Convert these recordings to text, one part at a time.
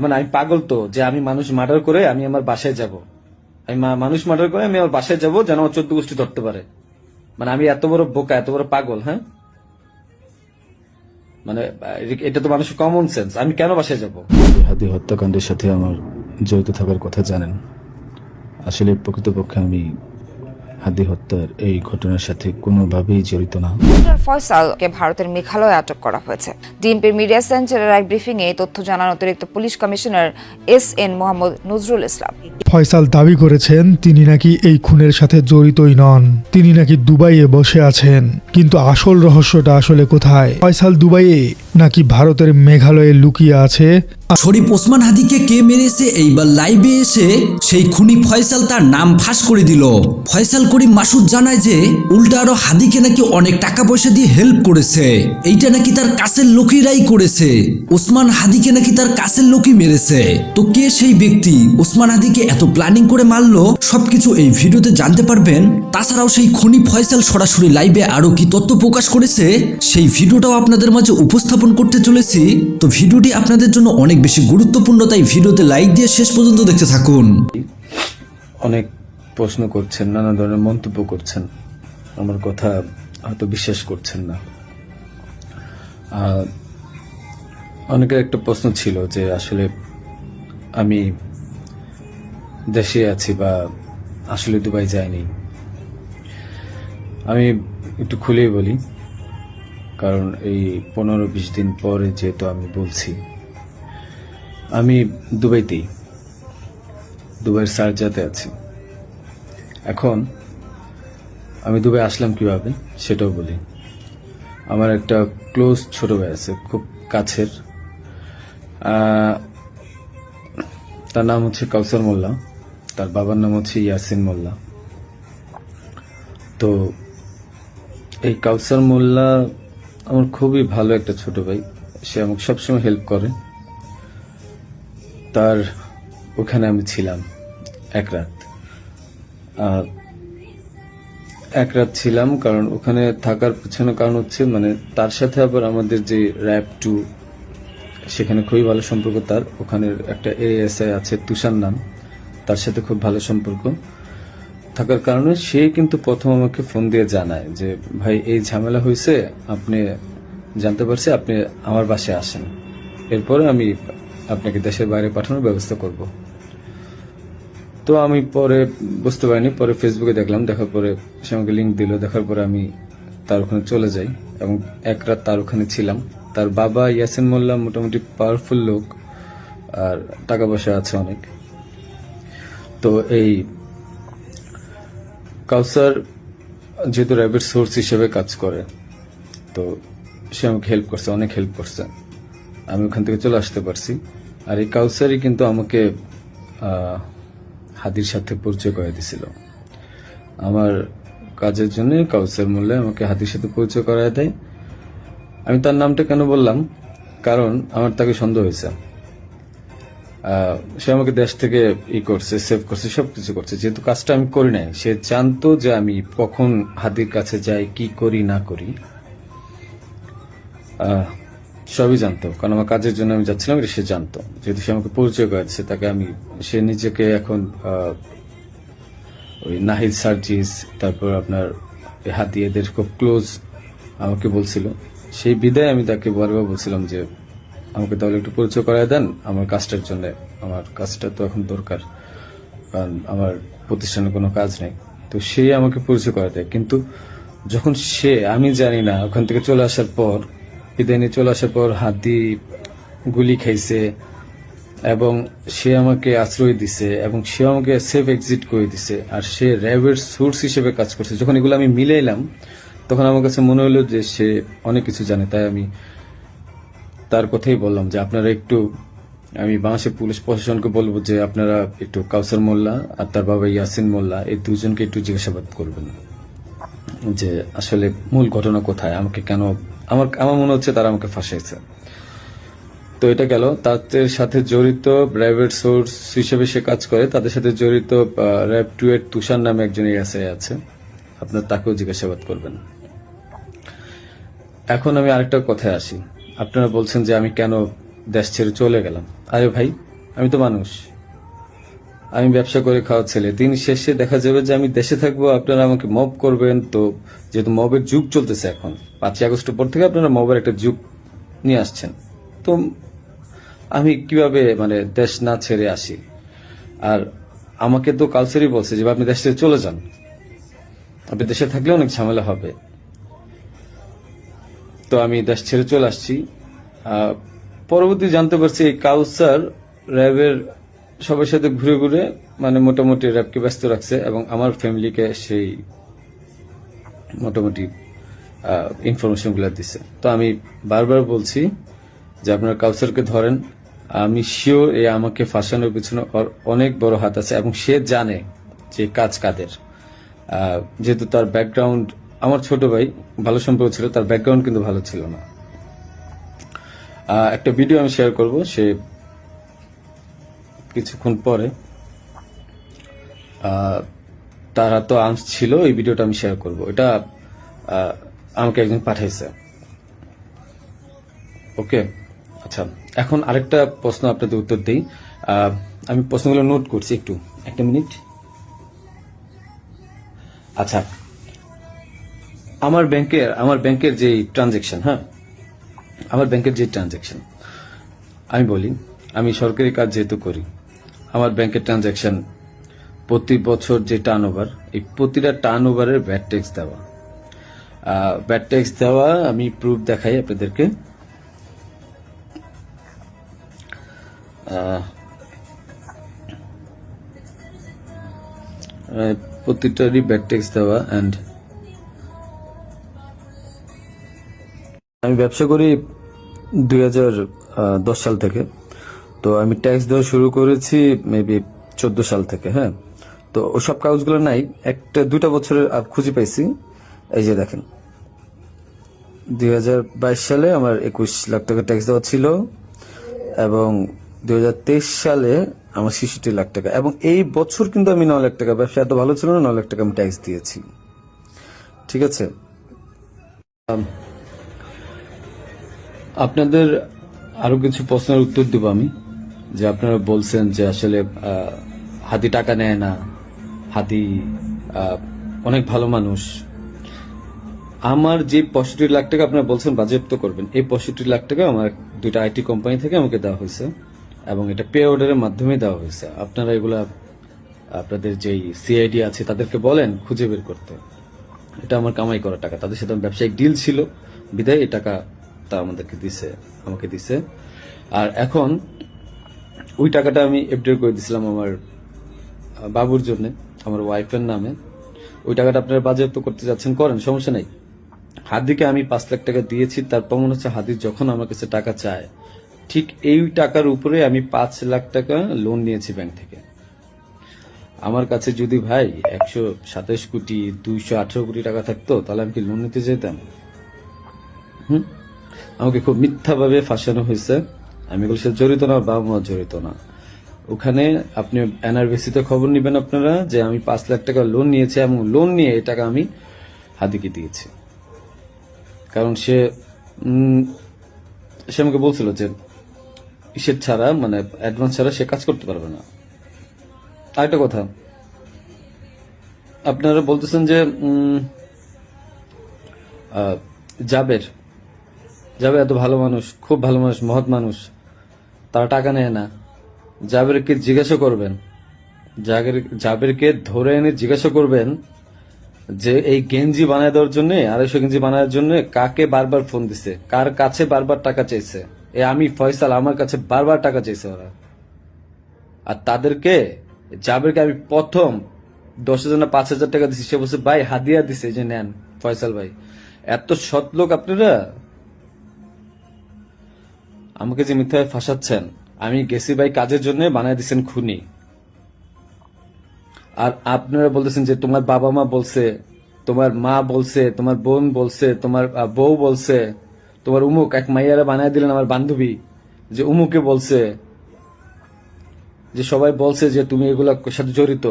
মানে আমি পাগল তো যে আমি মানুষ মার্ডার করে আমি আমার বাসায় যাব। আমি মানুষ মার্ডার করে আমি আমার বাসায় যাব যেন আমার চোদ্দ গোষ্ঠী ধরতে পারে। মানে আমি এত বড় বোকা, এত বড় পাগল হ্যাঁ? মানে এটা তো মানুষের কমন সেন্স আমি কেন বাসায় যাব? হাদি হত্যাকাণ্ডের সাথে আমার জড়িত থাকার কথা জানেন। আসলে প্রকৃতপক্ষে আমি হাদি হত্যার এই ঘটনার সাথে কোনোভাবেই জড়িত না। ফয়সালকে ভারতের মেঘালয়ে আটক করা হয়েছে। ডিএমপির মিডিয়া সেন্টারের এক ব্রিফিং এ এই তথ্য জানান অতিরিক্ত police commissioner S N Mohammad Nazrul Islam. Faisal দাবি করেছেন তিনি নাকি এই খুনের সাথে জড়িতই নন। তিনি নাকি দুবাইয়ে বসে আছেন। কিন্তু আসল রহস্যটা আসলে কোথায়? ফয়সাল দুবাইয়ে নাকি ভারতের মেঘালয়ে লুকিয়ে আছে? শরীফ ওসমান হাদিকে কে মেরেছে এইবার লাইভে এসে সেই খুনি ফয়সাল তার নাম ফাঁস করে দিল। ফয়সাল করিম মাসুদ জানায় যে, উল্টা আরও হাদিকে নাকি অনেক টাকা পয়সা দিয়ে হেল্প করেছে। এইটা নাকি তার কাছের লোকেরাই করেছে। ওসমান হাদিকে নাকি তার কাছের লোকই মেরেছে। তো কে সেই ব্যক্তি? ওসমান হাদিকে এত প্ল্যানিং করে মারলো? সবকিছু এই ভিডিওতে জানতে পারবেন। তাছাড়াও সেই খনি ফয়সাল সরাসরি লাইভে আরও কি তথ্য প্রকাশ করেছে? সেই ভিডিওটাও আপনাদের মাঝে উপস্থাপন করতে চলেছি। তো ভিডিওটি আপনাদের জন্য অনেক বেশি গুরুত্বপূর্ণ, তাই ভিডিওতে লাইক দিয়ে শেষ পর্যন্ত দেখতে থাকুন। অনেক প্রশ্ন করছেন, নানা ধরনের মন্তব্য করছেন। আমার কথা হয়তো বিশ্বাস করছেন না। অনেকের একটা প্রশ্ন ছিল যে আসলে আমি দেশে আছি বা আসলে দুবাই যাইনি। আমি একটু খুলেই বলি, কারণ এই পনেরো বিশ দিন পরে যেহেতু আমি বলছি, আমি দুবাইতেই, দুবাইয়ের সার্জাতে আছি। এখন আমি দুবাই আসলাম কীভাবে সেটাও বলি। আমার একটা ক্লোজ ছোট ভাই আছে, খুব কাছের। তার নাম হচ্ছে কাউসার মোল্লা, তার বাবার নাম হচ্ছে ইয়াসিন মোল্লা। তো এই কাউসার মোল্লা আমার খুবই ভালো একটা ছোট ভাই, সে আমাকে সবসময় হেল্প করে। তার ওখানে আমি ছিলাম এক রাত। আর এক রাত ছিলাম, কারণ ওখানে থাকার পিছনে কারণ হচ্ছে মানে তার সাথে আবার আমাদের যে র্যাপ টু, সেখানে খুবই ভালো সম্পর্ক, তার ওখানের একটা এএসআই আছে, তুষার নাম, তার সাথে খুব ভালো সম্পর্ক। থাকার কারণে সে কিন্তু প্রথম আমাকে ফোন দিয়ে জানায় যে, ভাই, এই ঝামেলা হয়েছে আপনি জানতে পারছি, আপনি আমার বাসায় আসেন। এরপরে আমি আপনাকে দেশের বাইরে পাঠানোর ব্যবস্থা করব। তো আমি পরে বুঝতে পারিনি, পরে ফেসবুকে দেখলাম, দেখার পরে সে আমাকে লিঙ্ক দিল, দেখার পরে আমি তার ওখানে চলে যাই এবং এক রাত তার ওখানে ছিলাম। তার বাবা ইয়াসিন মোল্লা মোটামুটি পাওয়ারফুল লোক আর টাকা পয়সা আছে অনেক। তো এই কাউসার যেহেতু র্যাবের সোর্স হিসেবে কাজ করে, তো সে আমাকে হেল্প করছে, অনেক হেল্প করছে। আমি ওখান থেকে চলে আসতে পারছি। আর এই কাউসারই কিন্তু আমাকে হাদির সাথে পরিচয় করে দিছিল। আমার কাজের জন্য কাউসার মূল্যে আমাকে হাদির সাথে পরিচয় করায় দেয়। আমি তার নামটা কেন বললাম? কারণ আমার তাকে সন্দেহ হয়েছে। সে আমাকে দেশ থেকে ই করছে সেভ করছে, সবকিছু করছে। যেহেতু কাজটা আমি করি নাই, সে জানতো যে আমি কখন হাদির কাছে যাই, কি করি, না করি। সবই জানতো। কারণ আমার কাজের জন্য আমি যাচ্ছিলাম, এটা সে জানতো। যেহেতু সে আমাকে পরিচয় করেছে, তাকে আমি, সে নিজেকে এখন ওই নাহিদ সার্জিস, তারপর আপনার হাতি, এদের খুব ক্লোজ আমাকে বলছিল। সেই বিদায় আমি তাকে বারবার বলছিলাম যে, আমাকে তাহলে একটু পরিচয় করায় দেন, আমার কাজটার জন্য। আমার কাজটা তো এখন দরকার, কারণ আমার প্রতিষ্ঠানে কোনো কাজ নেই। তো সে আমাকে পরিচয় করা দেয়। কিন্তু যখন সে, আমি জানি না, ওখান থেকে চলে আসার পর নিয়ে চলে আসার পর হাত হাতি গুলি খাইছে এবং সে আমাকে আশ্রয় দিছে এবং সে আমাকে সেফ এক্সিট করে দিছে। আর সে র্যাবের সোর্স হিসেবে কাজ করছে। যখন এগুলো আমি মিলাইলাম, তখন আমার কাছে মনে হলো যে সে অনেক কিছু জানে। তাই আমি তার কথাই বললাম যে, আপনারা একটু, আমি বাংলাদেশের পুলিশ প্রশাসনকে বলব যে, আপনারা একটু কাউসার মোল্লা আর তার বাবা ইয়াসিন মোল্লা, এই দুজনকে একটু জিজ্ঞাসাবাদ করবেন যে, আসলে মূল ঘটনা কোথায়? আমাকে কেন আমার আমার মনে হচ্ছে তারা আমাকে ফাঁসাইছে তো এটা গেল। তাদের সাথে জড়িত প্রাইভেট সোর্স হিসেবে সে কাজ করে। তাদের সাথে জড়িত র্যাব টু এর তুষার নামে একজন এসআই আছে। আপনার তাকেও জিজ্ঞাসাবাদ করবেন। এখন আমি আরেকটা কথায় আসি। আপনারা বলছেন যে আমি কেন দেশ ছেড়ে চলে গেলাম। আরে ভাই, আমি তো মানুষ। আমি ব্যবসা করে খাওয়া ছেলে। দিন শেষে দেখা যাবে যে আমি দেশে থাকব, আপনারা আমাকে মব করবেন। তো যেহেতু মবের যুগ চলতেছে এখন, পাঁচই আগস্টের পর থেকে আপনারা মবের একটা যুগ নিয়ে আসছেন। তো আমি কীভাবে মানে দেশ না ছেড়ে আসি? আর আমাকে তো কালচারই বলছে যে আপনি দেশ ছেড়ে চলে যান। আপনি দেশে থাকলে অনেক ঝামেলা হবে। তো আমি দেশ ছেড়ে চলে আসছি। পরবর্তী জানতে পারছি এই কাউসার র্যাবের সবার সাথে ঘুরে ঘুরে মানে মোটামুটি র্যাবকে ব্যস্ত রাখছে এবং আমার ফ্যামিলিকে সেই মোটামুটি ইনফরমেশনগুলো দিচ্ছে তো আমি বারবার বলছি যে আপনার কাউসারকে ধরেন, আমি শিওর এ আমাকে ফাঁসানোর পিছনে অনেক বড় হাত আছে এবং সে জানে যে কাজ কাদের। যেহেতু তার ব্যাকগ্রাউন্ড আমার ছোট ভাই ভালো সম্পর্ক ছিল, তার ব্যাকগ্রাউন্ড কিন্তু ভালো ছিল না। একটা ভিডিও আমি শেয়ার করব, সে কিছুক্ষণ পরে তার হাতে আর্মস ছিল, এই ভিডিওটা আমি শেয়ার করব। এটা আমাকে একজন পাঠাইছে। ওকে? আচ্ছা এখন আরেকটা প্রশ্ন আপনাদের উত্তর দিই। আমি প্রশ্নগুলো নোট করছি একটু, একটা মিনিট আচ্ছা আমার ব্যাংকের আমার ব্যাংকের যে ট্রানজেকশন হ্যাঁ? আমার ব্যাংকের যে ট্রানজেকশন আমি বলি, আমি সরকারি কাজ যেহেতু করি আমার ব্যাংকের ট্রানজ্যাকশন প্রতি বছর যে টার্ন ওভার এই প্রতিটা টার্ন ওভারের ব্যাট ট্যাক্স দেওয়া। ব্যাট ট্যাক্স দেওয়া আমি প্রুফ দেখাই আপনাদেরকে। প্রতিটারই ব্যাট ট্যাক্স দেওয়া অ্যান্ড আমি ব্যবসা করি দু হাজার দশ সাল থেকে। তো আমি ট্যাক্স দেওয়া শুরু করেছি মেবি চোদ্দ সাল থেকে হ্যাঁ? তো ওসব কাগজগুলো নাই, একটা দুটা বছরের খুঁজে পাইছি। এই যে দেখেন দু হাজার বাইশ সালে আমার একুশ লাখ টাকা ট্যাক্স দেওয়া ছিল এবং দু হাজার তেইশ সালে আমার ছেষট্টি লাখ টাকা। এবং এই বছর কিন্তু আমি ন লাখ টাকা, ব্যবসা এত ভালো ছিল না, নয় লাখ টাকা আমি ট্যাক্স দিয়েছি। ঠিক আছে? আপনাদের আরও কিছু প্রশ্নের উত্তর দেব আমি। যে আপনারা বলছেন যে আসলে হাতি টাকা নেয় না। হাতি অনেক ভালো মানুষ। আমার যে পঁয়ষট্টি লাখ টাকা আপনারা বলছেন বাজেয়াপ্ত করবেন, এই পঁয়ষট্টি লাখ টাকা আমার দুইটা আইটি কোম্পানি থেকে আমাকে দেওয়া হয়েছে এবং এটা পে অর্ডারের মাধ্যমে দেওয়া হয়েছে। আপনারা এগুলা, আপনাদের যেই সিআইডি আছে তাদেরকে বলেন, খুঁজে বের করতে। এটা আমার কামাই করা টাকা। তাদের সাথে আমার ব্যবসায়িক ডিল ছিল। বিদায়, এই টাকা তা আমাদেরকে দিছে, আমাকে দিছে। আর এখন ওই টাকাটা আমি এফডিআর করে দিছিলাম আমার বাবুর জন্য, আমার ওয়াইফের নামে। ওই টাকাটা আপনারা বাজেয়াপ্ত করতে যাচ্ছেন, করেন, সমস্যা নেই। হাদিকে আমি পাঁচ লাখ টাকা দিয়েছি, তার প্রমাণ হচ্ছে হাদি যখন আমার কাছে টাকা চায়, ঠিক এই টাকার উপরে আমি পাঁচ লাখ টাকা লোন নিয়েছি ব্যাংক থেকে। আমার কাছে যদি ভাই একশো সাতাশ কোটি, দুইশো আঠারো কোটি টাকা থাকতো, তাহলে আমি কি লোন নিতে যেতাম? হুম? আমাকে খুব মিথ্যাভাবে ফাঁসানো হয়েছে। আমি বলছি, জড়িত না, বাবা মা জড়িত না। ওখানে আপনি এনআরবিসিতে খবর নেবেন আপনারা যে আমি পাঁচ লাখ টাকা লোন নিয়েছি এবং লোন নিয়ে এই টাকা আমি হাদিকে দিয়েছি। কারণ সে সে আমাকে বলছিল যে ইসের ছাড়া মানে অ্যাডভান্স ছাড়া সে কাজ করতে পারবে না। আরেকটা কথা, আপনারা বলতেছেন যে জাবের জাবের এত ভালো মানুষ, খুব ভালো মানুষ, মহৎ মানুষ। তারা টাকা নেয় না। জাবেরকে জিজ্ঞাসা করবেন। জাবেরকে ধরে এনে জিজ্ঞাসা করবেন যে, এই গেঞ্জি বানায় দেওয়ার জন্য, আড়াইশো গেঞ্জি বানানোর জন্য কাকে বারবার ফোন দিছে? কার কাছে বারবার টাকা চাইছে? এ আমি, ফয়সাল, আমার কাছে বারবার টাকা চাইছে ওরা। আর তাদেরকে, জাবেরকে আমি প্রথম দশ হাজার পাঁচ হাজার টাকা দিছি। সে বলছে, ভাই, হাদিয়া দিছে যে নেন, ফয়সাল ভাই। এত সৎ লোক আপনারা? আমাকে যে মিথ্যায় ফাঁসাচ্ছেন, আমি গেছি ভাই কাজের জন্য বানায় দিচ্ছেন খুনি। আর আপনারা বলতেছেন যে তোমার বাবা মা বলছে, তোমার মা বলছে, তোমার বোন বলছে, তোমার বউ বলছে, তোমার উমুক এক মাইয়ারা বানায় দিলেন আমার বান্ধবী, যে উমুকে বলছে, যে সবাই বলছে যে তুমি এগুলা সাথে জড়িত।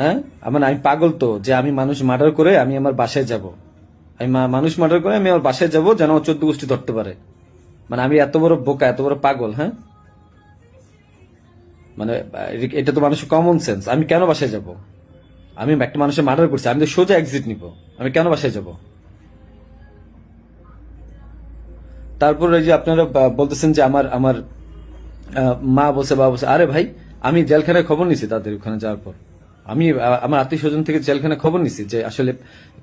হ্যাঁ? আমার আমি পাগল তো, যে আমি মানুষ মার্ডার করে আমি আমার বাসায় যাব। আমি মানুষ মার্ডার করে আমি আমার বাসায় যাব, যেন আমার চোদ্দ গোষ্ঠী ধরতে পারে। মানে আমি এত বড় বোকা, এত বড় পাগল হ্যাঁ? মানে এটা তো মানুষের কমন সেন্স আমি কেন বাসায় যাব? আমি একটা মানুষের মার্ডার করছি, আমি তো সোজা এক্সিট নিব। আমি কেন বাসায় যাব? তারপর এই যে আপনারা বলতেছেন যে আমার আমার মা বলছে, বাবা বলছে, আরে ভাই, আমি জেলখানায় খবর নিছি তাদের ওখানে যাওয়ার পর। আমি আমার আত্মীয় স্বজন থেকে জেলখানায় খবর নিছি যে আসলে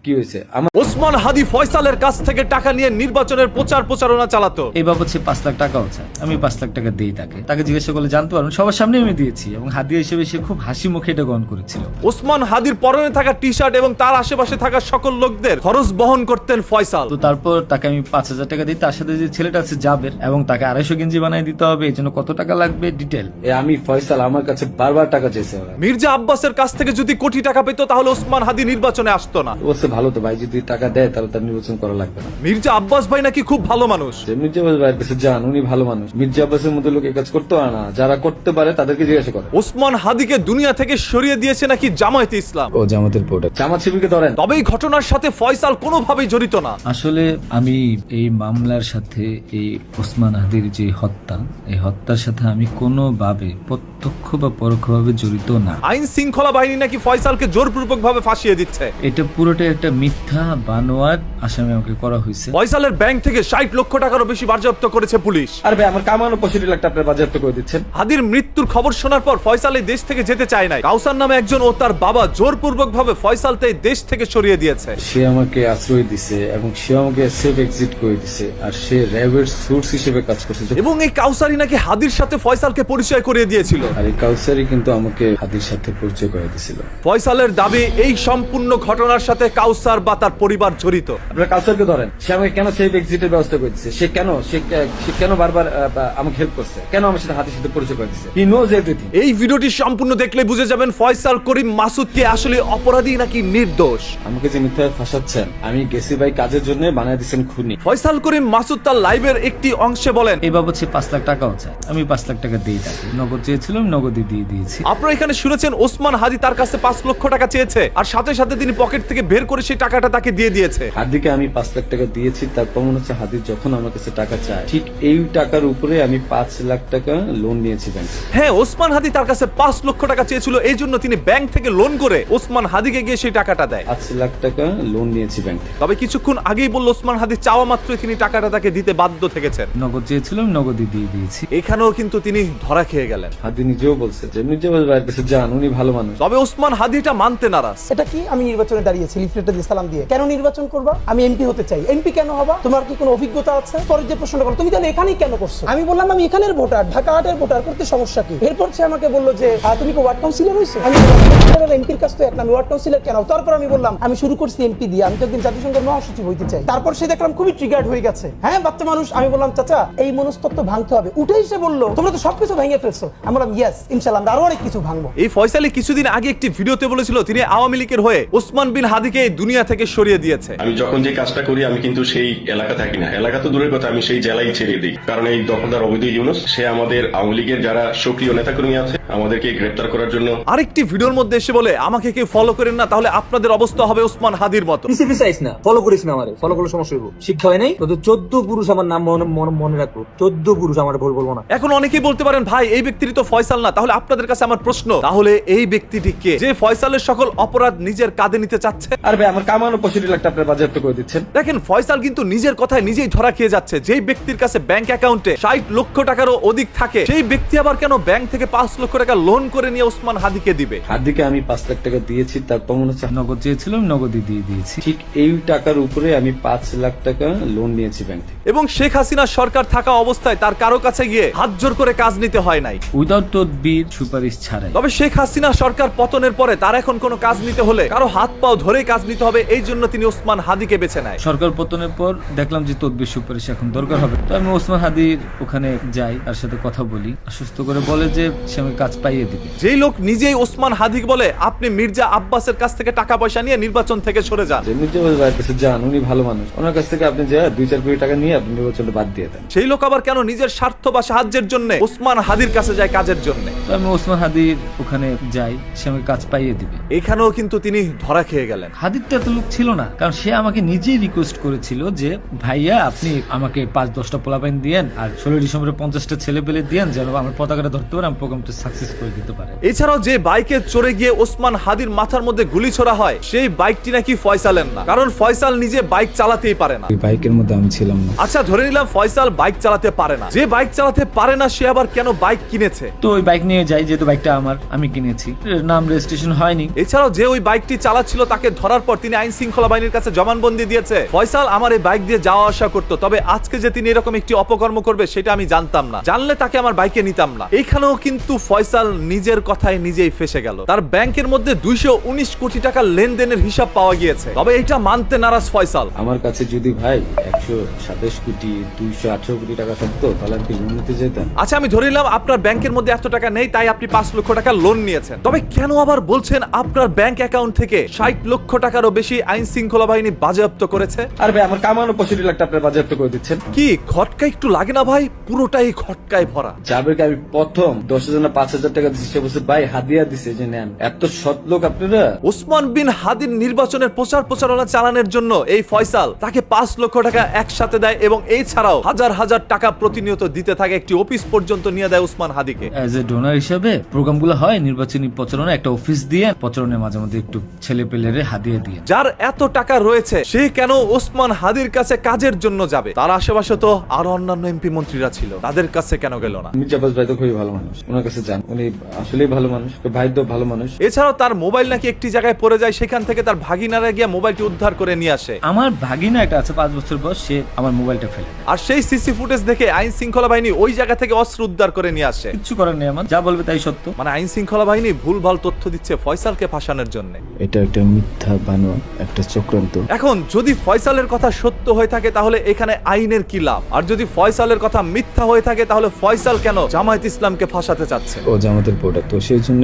কি হয়েছে? আমার ওসমান হাদি ফয়সালের কাছ থেকে টাকা নিয়ে নির্বাচনের প্রচার প্রচারণা চালাতো। এই বাবদ সে পাঁচ লাখ টাকাও চায়। আমি পাঁচ লাখ টাকা দিই তাকে। তাকে জিজ্ঞাসা করলে জানতে পারবেন সবার সামনে আমি দিয়েছি এবং হাদিয়া হিসেবে সে খুব হাসি মুখে এটা গ্রহণ করেছিল। ওসমান হাদির পরনে থাকা টি শার্ট এবং তার আশেপাশে থাকা সকল লোকদের খরচ বহন করতেন ফয়সাল। তো তারপর তাকে আমি পাঁচ হাজার টাকা দিই তার সাথে যে ছেলেটা আছে জাবের এবং তাকে আড়াইশো গেঞ্জি বানিয়ে দিতে হবে এই জন্য কত টাকা লাগবে ডিটেল। এ আমি ফয়সাল আমার কাছে বারবার টাকা চেয়েছে ওরা। মির্জা আব্বাসের কাছ থেকে যদি কোটি টাকা পেত তাহলে ওসমান হাদি নির্বাচনে আসতো না। বলছে ভালো তো ভাই যদি টাকা দেয় তাহলে তার নির্বাচন করা লাগবে না। মির্জা আব্বাস ভাই নাকি খুব ভালো মানুষ? যে মির্জা আব্বাস ভাইয়ের কাছে যান উনি ভালো মানুষ। মির্জা আব্বাসের মতো লোক কাজ করতে পারে না। যারা করতে পারে তাদেরকে জিজ্ঞাসা করে। ওসমান হাদিকে দুনিয়া থেকে সরিয়ে দিয়েছে নাকি জামায়াতে ইসলাম? ও জামাতের প্রোডাক্ট জামাত শিবিরকে ধরেন। তবে এই ঘটনার সাথে ফয়সাল কোনোভাবেই জড়িত না। আসলে আমি এই মামলার সাথে এই ওসমান হাদির যে হত্যা এই হত্যার সাথে আমি কোনোভাবে প্রত্যক্ষ বা পরোক্ষভাবে জড়িত না। আইন শৃঙ্খলা বাহিনী নাকি ফয়সালকে জোরপূর্বক ভাবে ফাঁসিয়ে দিচ্ছে? এটা পুরোটাই একটা মিথ্যা বানোয়ার আসামি আমাকে করা হয়েছে। ফয়সালের ব্যাংক থেকে ষাট লক্ষ টাকারও বেশি বাজেয়াপ্ত করেছে পুলিশ। আর ভাই আমার কামানো পঁয়ষট্টি লাখ টাকা বাজেয়াপ্ত করে দিচ্ছেন। হাদির মৃত্যুর খবর শোনার পর ফয়সাল এই দেশ থেকে যেতে চায় নাই। কাউসার নামে একজন ও তার বাবা জোরপূর্বক ভাবে ফয়সালকে এই দেশ থেকে সরিয়ে দিয়েছে। সে আমাকে আশ্রয় দিছে এবং সে আমাকে সেফ এক্সিট করে দিছে। আর সে র্যাবের সোর্স হিসেবে কাজ করছে। এবং এই কাউসারি নাকি হাদির সাথে ফয়সালকে পরিচয় করিয়ে দিয়েছিল। আর এই কাউসারি কিন্তু আমাকে হাদির সাথে পরিচয় করে দিছিল ফয়সালের দাবি এই সম্পূর্ণ ঘটনার সাথে কাউসার বা তার পরিবার জড়িত। আপনারা কাউসারকে ধরেন সে আমাকে কেন সেফ এক্সিটের ব্যবস্থা করে দিচ্ছে সে কেন সে কেন বারবার আমাকে হেল্প করছে? কেন আমার সাথে হাতের সাথে পরিচয় করে দিচ্ছে হি নোজ এভরিথিং এই ভিডিওটি সম্পূর্ণ দেখলে বুঝে যাবেন ফয়সাল করিম মাসুদকে আসলে অপরাধী নাকি নির্দোষ। আমাকে যে মিথ্যা ফাঁসাচ্ছেন আমি গেছি ভাই কাজের জন্য বানায় দিচ্ছেন খুনি। ফয়সাল করিম মাসুদ তার লাইভের একটি অংশে বলেন এই বাবদ সে পাঁচ লাখ টাকাও চায় আমি পাঁচ লাখ টাকা দিই তাকে নগদ চেয়েছিলাম নগদই দিয়ে দিয়েছি। আপনারা এখানে শুনেছেন ওসমান হাদি তার কাছে পাঁচ লক্ষ টাকা চেয়েছে আর সাথে সাথে তিনি পকেট থেকে বের করে সেই টাকাটা তাকে দিয়ে দিয়েছে। হাদিকে আমি পাঁচ লাখ টাকা দিয়েছি তার প্রমাণ হচ্ছে হাদি যখন আমার কাছে টাকা চায়। ঠিক এই টাকার উপরে আমি পাঁচ লাখ টাকা লোন নিয়েছি ব্যাংকে হ্যাঁ ওসমান হাদি তার কাছে পাঁচ লক্ষ টাকা চেয়েছিল এই জন্য তিনি ব্যাংক থেকে লোন করে ওসমান হাদিকে গিয়ে সেই টাকাটা দেয়। পাঁচ লাখ টাকা লোন নিয়েছি ব্যাংক তবে কিছুক্ষণ আগেই বলল ওসমান হাদি চাওয়া মাত্রই তিনি টাকাটা তাকে দিতে বাধ্য থেকেছেন। নগদ চেয়েছিলাম নগদই দিয়ে দিয়েছি। এখানেও কিন্তু তিনি ধরা খেয়ে গেলেন। হাদি নিজেও বলছে যে মির্জা আব্বাস ভাইয়ের কাছে যান উনি ভালো মানুষ। তবে ওসমান হাদি এটা মানতে নারাজ। এটা কি? আমি নির্বাচনে দাঁড়িয়েছি লিফলেটে দিয়ে সালাম দিয়ে। কেন নির্বাচন করবা? আমি এমপি হতে চাই। এমপি কেন হবা? তোমার কি কোনো অভিজ্ঞতা আছে? পরে যে প্রশ্নটা করো তুমি তাহলে এখানেই কেন করছ? আমি বললাম আমি এখানের ভোটার, ঢাকা আটের ভোটার, করতে সমস্যা কি? এরপর সে আমাকে বলল যে তুমি কি ওয়ার্ড কাউন্সিলর হয়েছো? আমি এমপির কাছ তো এক আমি ওয়ার্ড কাউন্সিলর কেন? তারপর আমি বললাম, আমি শুরু করছি এমপি দিয়ে, আমি তো একদিন জাতিসংঘের মহাসচিব হইতে চাই। তারপর সে দেখলাম খুবই ট্রিগার্ড হয়ে গেছে। হ্যাঁ বাচ্চা মানুষ, আমি বললাম, চাচা, এই মনস্তত্ব ভাঙতে হবে। উঠেই সে বলল, তোমরা তো সবকিছু ভেঙে ফেলছো। আমি বললাম ইয়েস ইনশাল্লাহ আমরা আরও অনেক কিছু ভাঙবো। এই ফয়সালি কিছুদিন আগে একটি ভিডিওতে বলেছিল, তিনি আওয়ামী লীগের হয়ে ওসমান বিন হাদিকে এই দুনিয়া থেকে সরিয়ে দিয়েছে। আমি যখন যে কাজটা করি আমি কিন্তু সেই এলাকা থাকি না। এলাকা তো দূরের কথা আমি সেই জেলায় ছেড়ে দিই। কারণ এই দখলদার অবৈধ ইউনুস সে আমাদের আওয়ামী লীগের যারা সক্রিয় নেতাকর্মী আছে আমাদেরকে গ্রেপ্তার করার জন্য আরেকটি ভিডিওর মধ্যে এসে বলে আমাকে কেউ ফলো করেন না তাহলে আপনাদের অবস্থা হবে ওসমান হাদির মতো। পিসি পিসাইস না। ফলো করিস না আমারে। ফলো করলে সমস্যা হইব। শিক্ষা হয় নাই? তো চোদ্দ পুরুষ আমার নাম মনে মনে- রাখব। চোদ্দ পুরুষ আমার ভুল বলব না। এখন অনেকেই বলতে পারেন ভাই এই ব্যক্তিটি তো ফয়সাল না। তাহলে আপনাদের কাছে আমার প্রশ্ন তাহলে এই ব্যক্তিটি কে? যে ফয়সালের সকল অপরাধ নিজের কাঁধে নিতে চাচ্ছে? আর ভাই আমার কামানো পঁয়ষট্টি আপনার বাজেয়াপ্ত করে দিচ্ছেন। দেখেন ফয়সাল কিন্তু নিজের কথায় নিজেই ধরা খেয়ে যাচ্ছে। যেই ব্যক্তির কাছে ব্যাংক অ্যাকাউন্টে ষাট লক্ষ টাকারও অধিক থাকে সেই ব্যক্তি আবার কেন ব্যাংক থেকে পাঁচ লক্ষ টাকা লোন করে নিয়ে ওসমান হাদিকে দিবে? হাদিকে আমি পাঁচ লাখ টাকা দিয়েছি তার প্রমাণ হচ্ছে নগদ চেয়েছিলাম নগদই দিয়ে দিয়েছি। ঠিক এই টাকার উপরে আমি পাঁচ লাখ টাকা লোন নিয়েছি ব্যাংক থেকে। এবং শেখ হাসিনা সরকার থাকা অবস্থায় তার কারও কাছে গিয়ে হাত জোর করে কাজ নিতে হয় নাই। উইদাউট তদবির সুপারিশ ছাড়াই। তবে শেখ হাসিনা সরকার পতনের পরে তার এখন কোনো কাজ নিতে হলে কারও হাত পাও ধরেই কাজ নিতে হবে এই জন্য তিনি ওসমান হাদিকে বেছে নেয়। সরকার পতনের পর দেখলাম যে তদবির সুপারিশ এখন দরকার হবে। তো আমি ওসমান হাদির ওখানে যাই তার সাথে কথা বলি। আশ্বস্ত করে বলে যে সে আমাকে কাজ পাইয়ে দিবে। যেই লোক নিজেই ওসমান হাদিক বলে আপনি মির্জা আব্বাসের কাছ থেকে টাকা পয়সা নিয়ে নির্বাচন থেকে সরে যান। যে মির্জা আব্বাস ভাইয়ের কাছে যান উনি ভালো মানুষ। ওনার কাছ থেকে আপনি যা দুই চার কোটি টাকা নিয়ে আপনি নির্বাচনটা বাদ দিয়ে দেন। সেই লোক আবার কেন নিজের স্বার্থ বা সাহায্যের জন্য ওসমান হাদির কাছে যায় কাজের জন্য? তো আমি ওসমান হাদির ওখানে যাই সে আমাকে কাজ পাইয়ে দিবে। এখানেও কিন্তু তিনি ধরা খেয়ে গেলেন। হাদির তো এত লোক ছিল না। কারণ সে আমাকে নিজেই রিকোয়েস্ট করেছিল যে ভাইয়া আপনি আমাকে পাঁচ দশটা পোলাপাইন দিয়েন আর ষোলো ডিসেম্বরে পঞ্চাশটা ছেলে পেলে দিয়েন যেন আমার পতাকাটা ধরতে পারে আমি প্রোগ্রামটা সাকসেস করে দিতে পারে। এছাড়াও যে বাইকে চড়ে গিয়ে ওসমান হাদির মাথার মধ্যে গুলি ছোড়া হয় সেই বাইকটি নাকি ফয়সালের না। কারণ ফয়সাল নিজে বাইক চালাতেই পারে না। বাইকের মধ্যে আমি ছিলাম না। আচ্ছা ধরে নিলাম ফয়সাল বাইক চালাতে পারে না। যে বাইক চালাতে পারে না সে আবার কেন বাইক কিনেছে? তো ওই বাইক নিয়ে যাই যেহেতু বাইকটা আমার আমি কিনেছি। এর নাম রেজিস্ট্রেশন হয়নি। এছাড়াও যে ওই বাইকটি চালাচ্ছিল তাকে ধরার পর তিনি আইন শৃঙ্খলা বাহিনীর কাছে জমানবন্দি দিয়েছে। ফয়সাল আমার এই বাইক দিয়ে যাওয়া আসা করতো, তবে আজকে যে তিনি এরকম একটি অপকর্ম করবে, সেটা আমি জানতাম না। জানলে তাকে আমার বাইকে নিতাম না। এইখানেও কিন্তু ফয়সাল নিজের কথায় নিজেই ফেসে গেল। তার ব্যাংকের মধ্যে দুইশো উনিশ কোটি টাকা লেনদেনের হিসাব পাওয়া গিয়েছে। তবে এটা মানতে নারাজ ফয়সাল। আমার কাছে যদি ভাই একশো সাতাশ কোটি দুইশো আঠারো কোটি টাকা থাকতো তাহলে আমি লোন নিতে যেতাম আচ্ছা আমি ধরে নিলাম আপনার ব্যাংকের মধ্যে এত টাকা নেই তাই আপনি পাঁচ লক্ষ টাকা লোন নিয়েছেন। তবে কেন আবার বলছেন আপনার ব্যাংক অ্যাকাউন্ট থেকে ষাট লক্ষ টাকারও বেশি আইন শৃঙ্খলা বাহিনী বাজেয়াপ্ত করেছে? আর ভাই আমার কামানো পঁয়ষট্টি লাখ টাকা বাজেয়াপ্ত করে দিচ্ছেন। কি খটকা একটু লাগে না ভাই? পুরোটাই খটকায় ভরা। আমি প্রথম? দশ হাজার পাঁচ হাজার টাকা দিচ্ছি সে বলছে ভাই হাদিয়া দিছে যে নেন। এত সৎ লোক আপনারা? ওসমান বিন হাদির নির্বাচনের প্রচার প্রচারণা চালানোর জন্য এই ফয়সাল তাকে পাঁচ লক্ষ টাকা একসাথে দেয় এবং এই ছাড়াও হাজার হাজার টাকা প্রতিনিয়ত দিতে থাকে। একটি অফিস পর্যন্ত নিয়ে দেয় ওসমান হাদিকে। অ্যাজ এ ডোনার হিসাবে প্রোগ্রামগুলো হয় নির্বাচনী প্রচারণা একটা অফিস দিয়ে প্রচারণের মাঝে মধ্যে একটু ছেলে পেলেরে হাদিয়ে দিয়ে। যার এত টাকা রয়েছে সে কেন ওসমান হাদির কাছে কাজের জন্য যাবে? তার আশেপাশে তো আরও অন্যান্য এমপি মন্ত্রীরা ছিল। তাদের কাছে কেন গেল না? মির্জাবাজ ভাই তো খুবই ভালো মানুষ। ওনার কাছে যান। উনি আসলেই ভালো মানুষ ভাই তো ভালো মানুষ। এছাড়াও তার মোবাইল নাকি একটি জায়গায় পড়ে যায় সেখান থেকে তার ভাগিনারা গিয়ে মোবাইলটি উদ্ধার করে নিয়ে আসে। আমার ভাগিনা একটা আছে পাঁচ বছর বয়স সে আমার মোবাইলটা ফেলে দেয়। আর সেই সিসি ফুটেজ দেখে আইন শৃঙ্খলা বাহিনী ওই জায়গা থেকে অস্ত্র উদ্ধার করে নিয়ে আসে। কিচ্ছু করার নেই আমার যা বলবে তাই সত্য। মানে আইন শৃঙ্খলা বাহিনী ভুলভাল তথ্য দিচ্ছে ফয়সালকে ফাঁসানোর জন্য। এটা একটা মিথ্যা বানোয়া একটা চক্রান্ত। এখন যদি ফয়সালের কথা সত্য হয়ে থাকে তাহলে এখানে আইনের কি লাভ? আর যদি ফয়সালের কথা মিথ্যা হয়ে থাকে তাহলে ফয়সাল কেন জামায়াত ইসলামকে ফাঁসাতে চাচ্ছে? ও জামাতের প্রোডাক্ট তো সেই জন্য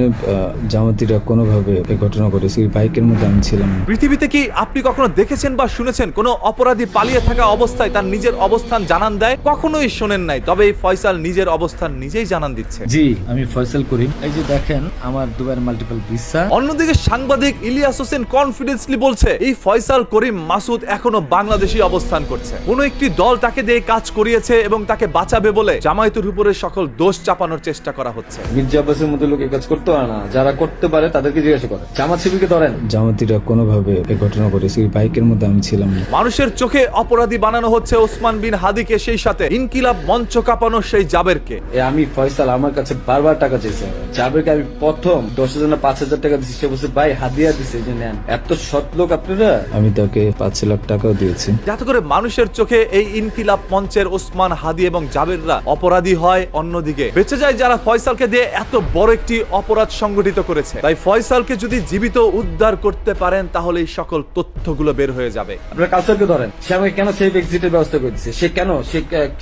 জামাতিরা কোনোভাবে এই ঘটনা ঘটেছে। বাইকের মধ্যে আমি ছিলাম পৃথিবীতে কি আপনি কখনো দেখেছেন বা শুনেছেন কোনো অপরাধী পালিয়ে থাকা অবস্থায় তার নিজের অবস্থান জানান দেয় কখনোই শোনেন নাই। তবে এই ফয়সাল নিজের অবস্থান নিজেই জানান দিচ্ছে। জি আমি ফয়সাল করিম। এই যে দেখেন আমার দুবার মাল্টিপল ভিসা। অন্যদিকে সাংবাদিক ইলিয়াস হোসেন কনফিডেন্সলি বলছে এই ফয়সাল করিম মাসুদ এখনও বাংলাদেশে অবস্থান করছে। কোন একটি দল তাকে দিয়ে কাজ করিয়েছে এবং তাকে বাঁচাবে বলে জামায়াতের উপরে সকল দোষ চাপানোর চেষ্টা করা হচ্ছে। মির্জাবাসের মতো লোক কাজ করতে পারে না। যারা করতে পারে তাদেরকে জিজ্ঞাসা করে। জামাত শিবিরকে ধরেন। জামাতিরা কোনোভাবে এই ঘটনা ঘটেছে এই বাইকের মধ্যে আমি ছিলাম না। মানুষের চোখে অপরাধী বানানো হচ্ছে ওসমান বিন হাদিকে সেই সাথে। ইনকিলাব মঞ্চ কাঁপানো সেই জাবেরকে। এ আমি ফয়সাল আমার কাছে বারবার টাকা চেয়েছে। যাবেকে আমি প্রথম দশ হাজার না পাঁচ হাজার টাকা দিচ্ছি সে বলছে ভাই হাদিয়া দিছে যে নেন এত সৎ লোক আপনারা? আমি তাকে পাঁচ লাখ টাকাও দিয়েছি। যাতে করে মানুষের চোখে এই ইনকিলাব মঞ্চের ওসমান হাদি এবং জাবেররা অপরাধী হয় অন্যদিকে। বেঁচে যায় যারা ফয়সালকে দিয়ে এত বড় একটি অপরাধ সংগঠিত করেছে। তাই ফয়সালকে যদি জীবিত উদ্ধার করতে পারেন তাহলে এই সকল তথ্যগুলো বের হয়ে যাবে। আপনারা কাউসারকে ধরেন সে আমাকে কেন সেফ এক্সিটের ব্যবস্থা করে দিচ্ছে সে কেন?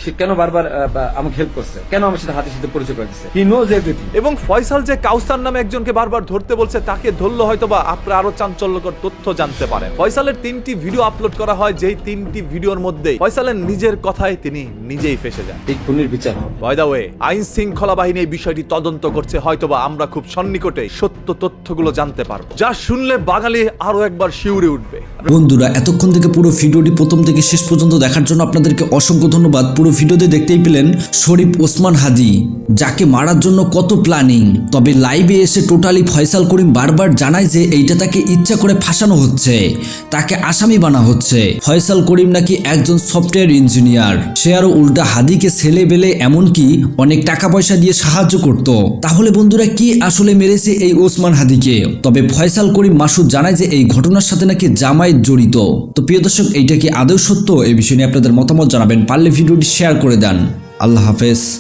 সে কেন বারবার আমাকে হেল্প করছে? কেন আমার সাথে হাতের সাথে পরিচয় করে দিচ্ছে হি নোজ এভরিথিং এবং ফয়সাল যে কাউসার নামে একজনকে বারবার ধরতে বলছে তাকে ধরলো হয়তো বা আপনারা আরও চাঞ্চল্যকর তথ্য জানতে পারেন ফয়সালের তিনটি ভিডিও আপলোড করা হয় যেই তিনটি ভিডিওর মধ্যে ফয়সালের নিজের কথায় তিনি নিজেই ফেসে যান। এই খুনির বিচার বাই দা ওয়ে আইন শৃঙ্খলা বাহিনী এই বিষয়টি তদন্ত করছে হয়তোবা আমরা খুব সন্নিকটে সত্য তথ্যগুলো জানতে পারব। যা শুনলে বাঙালি আরও একবার শিউরে উঠবে। বন্ধুরা এতক্ষণ থেকে পুরো ভিডিওটি প্রথম থেকে শেষ পর্যন্ত দেখার জন্য আপনাদেরকে অসংখ্য ধন্যবাদ। পুরো ভিডিওতে দেখতেই পেলেন শরীফ ওসমান হাদি, যাকে মারার জন্য কত প্ল্যানিং। তবে লাইভে এসে টোটালি ফয়সাল করিম বারবার জানায় যে এইটা তাকে ইচ্ছা করে ফাঁসানো হচ্ছে, তাকে আসামি বানা হচ্ছে। ফয়সাল করিম নাকি একজন সফটওয়্যার ইঞ্জিনিয়ার। সে আরও উল্টা হাদিকে ছেলে বেলে এমনকি অনেক টাকা পয়সা দিয়ে সাহায্য করত। তাহলে বন্ধুরা কি আসলে মেরেছে এই ওসমান হাদিকে? তবে ফয়সাল করিম মাসুদ জানায় যে এই ঘটনার সাথে নাকি জামায়াত জড়িত। তো প্রিয় দর্শক, এইটা কি আদৌ সত্য? এই বিষয় নিয়ে আপনাদের মতামত জানাবেন। পারলে ভিডিওটি শেয়ার করে দেন। আল্লাহ হাফেজ।